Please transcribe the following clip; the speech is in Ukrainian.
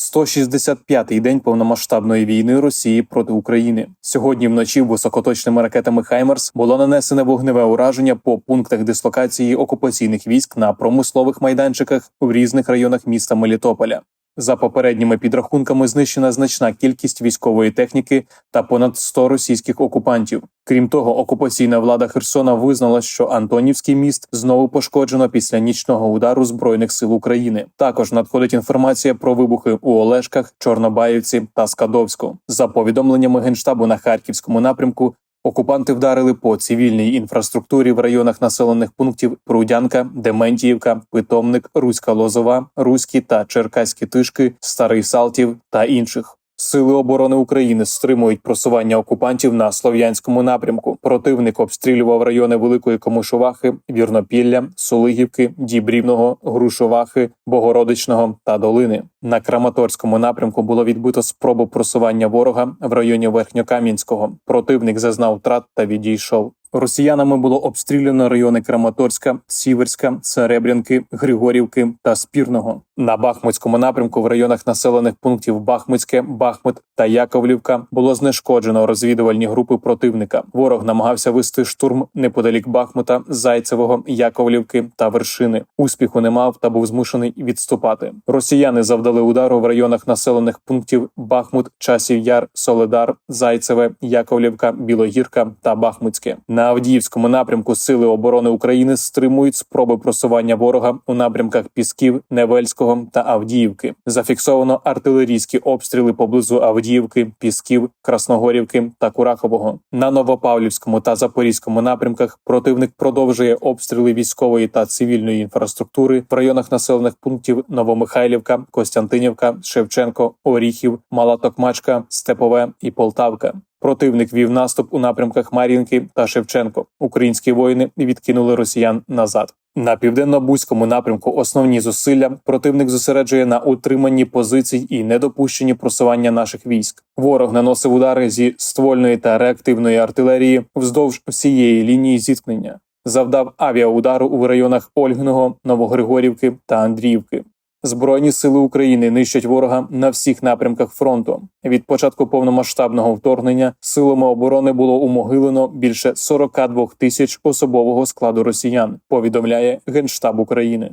165-й день повномасштабної війни Росії проти України. Сьогодні вночі високоточними ракетами Хаймерс було нанесене вогневе ураження по пунктах дислокації окупаційних військ на промислових майданчиках в різних районах міста Мелітополя. За попередніми підрахунками знищена значна кількість військової техніки та понад 100 російських окупантів. Крім того, окупаційна влада Херсона визнала, що Антонівський міст знову пошкоджено після нічного удару збройних сил України. Також надходить інформація про вибухи у Олешках, Чорнобаївці та Скадовську. За повідомленнями генштабу на харківському напрямку. Окупанти вдарили по цивільній інфраструктурі в районах населених пунктів Прудянка, Дементіївка, Питомник, Руська Лозова, Руські та Черкаські Тишки, Старий Салтів та інших. Сили оборони України стримують просування окупантів на слов'янському напрямку. Противник обстрілював райони Великої Комишувахи, Вірнопілля, Солигівки, Дібрівного, Грушовахи, Богородичного та Долини. На Краматорському напрямку було відбито спробу просування ворога в районі Верхньокам'янського. Противник зазнав втрат та відійшов. Росіянами було обстріляно райони Краматорська, Сіверська, Серебрянки, Григорівки та Спірного. На Бахмутському напрямку в районах населених пунктів Бахмутське, Бахмут та Яковлівка було знешкоджено розвідувальні групи противника. Ворог намагався вести штурм неподалік Бахмута, Зайцевого, Яковлівки та Вершини. Успіху не мав та був змушений відступати. Росіяни завдали удару в районах населених пунктів Бахмут, Часів Яр, Соледар, Зайцеве, Яковлівка, Білогірка та Бахмутське. На Авдіївському напрямку Сили оборони України стримують спроби просування ворога у напрямках Пісків, Невельського та Авдіївки. Зафіксовано артилерійські обстріли поблизу Авдіївки, Пісків, Красногорівки та Курахового. На Новопавлівському та Запорізькому напрямках противник продовжує обстріли військової та цивільної інфраструктури в районах населених пунктів Новомихайлівка, Костянтинівка, Шевченко, Оріхів, Мала Токмачка, Степове і Полтавка. Противник вів наступ у напрямках Мар'їнки та Шевченко. Українські воїни відкинули росіян назад. На південно-бузькому напрямку основні зусилля противник зосереджує на утриманні позицій і недопущенні просування наших військ. Ворог наносив удари зі ствольної та реактивної артилерії вздовж всієї лінії зіткнення. Завдав авіаудару у районах Ольгиного, Новогригорівки та Андріївки. Збройні сили України нищать ворога на всіх напрямках фронту. Від початку повномасштабного вторгнення силами оборони було умогилено більше 42 тисяч особового складу росіян. Повідомляє Генштаб України.